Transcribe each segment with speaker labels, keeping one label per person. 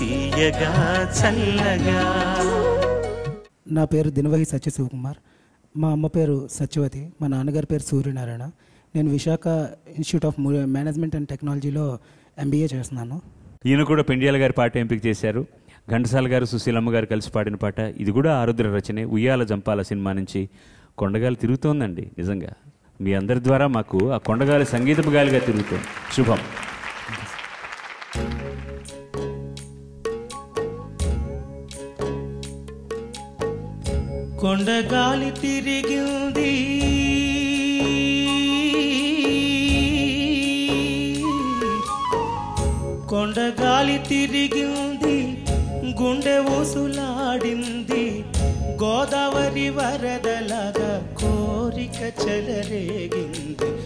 Speaker 1: తీయగా చల్లగా.
Speaker 2: నా పేరు దినవహి సత్య శివకుమార్ మా అమ్మ పేరు సత్యవతి. మా నాన్నగారి పేరు సూర్యనారాయణ. నేను Visakha institute of management and టెక్నాలజీలో ఎంబీఏ చేస్తున్నాను.
Speaker 3: ఈయన కూడా పెండియాల గారి పాట ఎంపిక చేశారు. ఘంటసాల గారు సుశీలమ్మ గారు కలిసి పాడిన పాట. ఇది కూడా ఆరుద్ర రచనే. ఉయ్యాల జంపాల సినిమా నుంచి కొండగాలి తిరుగుతోందండి నిజంగా. మీ అందరి ద్వారా మాకు ఆ కొండగాలి సంగీతపు గాలిగా తిరుగుతోంది. శుభం.
Speaker 1: కొండగాలి తిరిగింది. కొండగాలి తిరిగింది గుండె ఊసులాడింది. గోదావరి వరదలాగా కోరిక చెలరేగింది.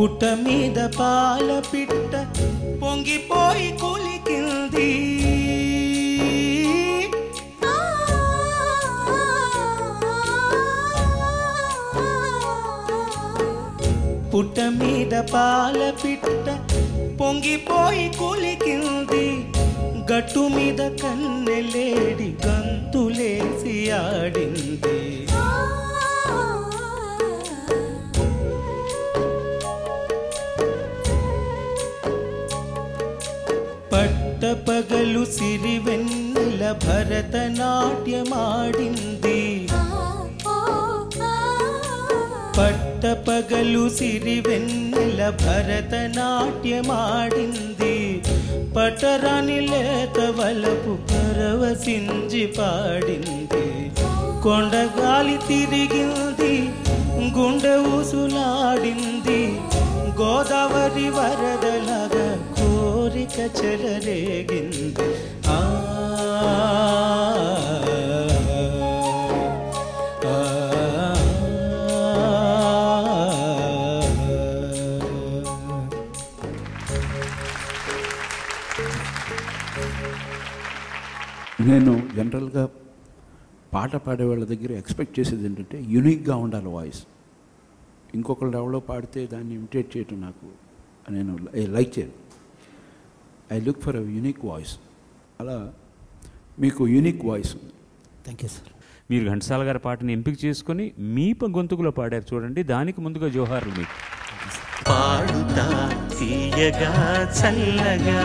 Speaker 1: పుట్ట మీద పాల పిట్ట పొంగిపోయి కులికింది. పుట్ట మీద పాల పిట్ట పొంగిపోయి కులికింది. గట్టు మీద కన్నెలేడి గంతులేసి ఆడింది. పట్టపగలు సిరివెన్నెల భరతనాట్యమాడింది. పట్టపగలు సిరివెన్నెల భరతనాట్యమాడింది. పటరాని లేత వలపు పరవశించి పాడింది. కొండగాలి తిరిగింది గుండె ఊసులాడింది. గోదావరి వరదలగా కోరిక చెలరేగింది. ఆ
Speaker 4: నేను జనరల్గా పాట పాడే వాళ్ళ దగ్గర ఎక్స్పెక్ట్ చేసేది ఏంటంటే యూనిక్గా ఉండాలి వాయిస్ ఇంకొకళ్ళు ఎవరో పాడితే దాన్ని ఇమిటేట్ చేయటం నాకు నేను లైక్ చేయను. I look for a unique voice అలా మీకు యూనిక్ వాయిస్ ఉంది.
Speaker 2: థ్యాంక్ యూ సార్
Speaker 3: మీరు ఘంటసాల గారి పాటని ఎంపిక చేసుకొని మీ గొంతుకులో పాడారు చూడండి. దానికి ముందుగా జోహార్లు మీకు.
Speaker 1: పాడుతా తీయగా చల్లగా.